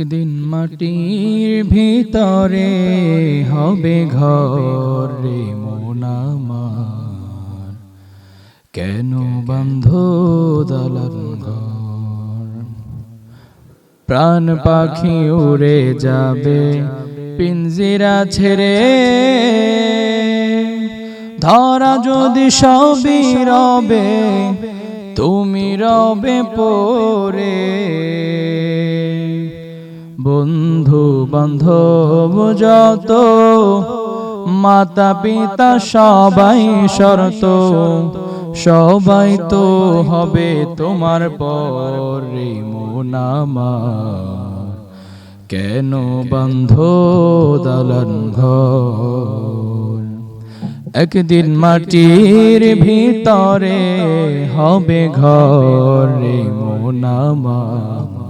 একদিন মাটির ভিতরে হবে ঘর রে মন আমার। কেন বন্ধ দালান ঘর? প্রাণ পাখি উড়ে যাবে, পিঞ্জিরা ছেড়ে। ধরা যদি সবই রবে, তুমি রবে পরে। বন্ধু বান্ধব যত মাতা পিতা সবাই শরত, সবাই তো হবে তোমার পরে মন আমার। কেন বন্ধ দালান একদিন মাটির ভিতরে হবে ঘর রে মন আমার।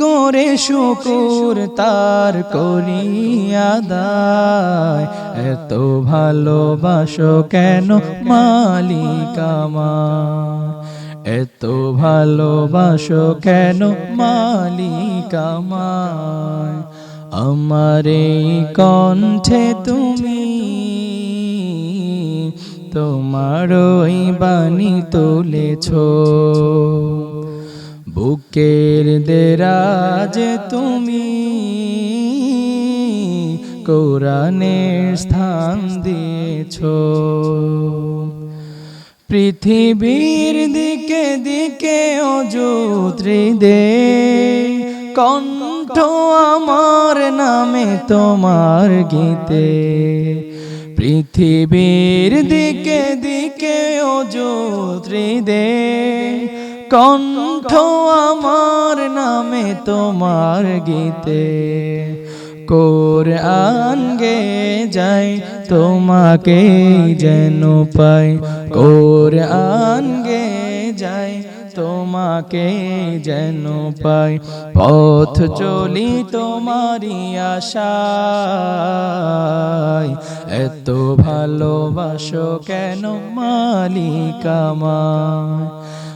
করে শুকুর তার করিয়া দায়। এত ভালোবাসো কেন মালিকামা এত ভালোবাসো কেন মালিক আমায় আমার এই কণ্ঠে তুমি, তোমার ওই বাণী তুলেছ। বুকের দেরাজ তুমি কোরআনের স্থান দিয়েছ। পৃথিবীর দিকে দিকে অযুত্রি দে কণ্ঠ আমার নামে তোমার গীতে। পৃথিবীর দিকে দিকে অযুত্রি দে কণ্ঠ আমার নামে তোমার গীতে, কোরআন গে যাই তোমাকে যেন পাই, কোরআন গে যাই তোমাকে যেন পাই, পথ চলি তোমারি আশায়। এত ভালোবাসো কেন মালিক আমায়?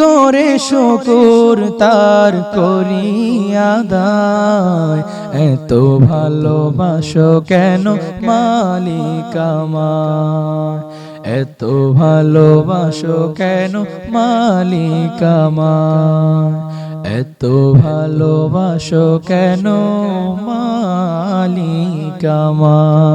করে শকুর তার করিয়া দায়। এত ভালোবাসো কেন মালিক আমায় এত ভালোবাসো কেন মালিক আমায় এত ভালোবাসো কেন মালিক আমায়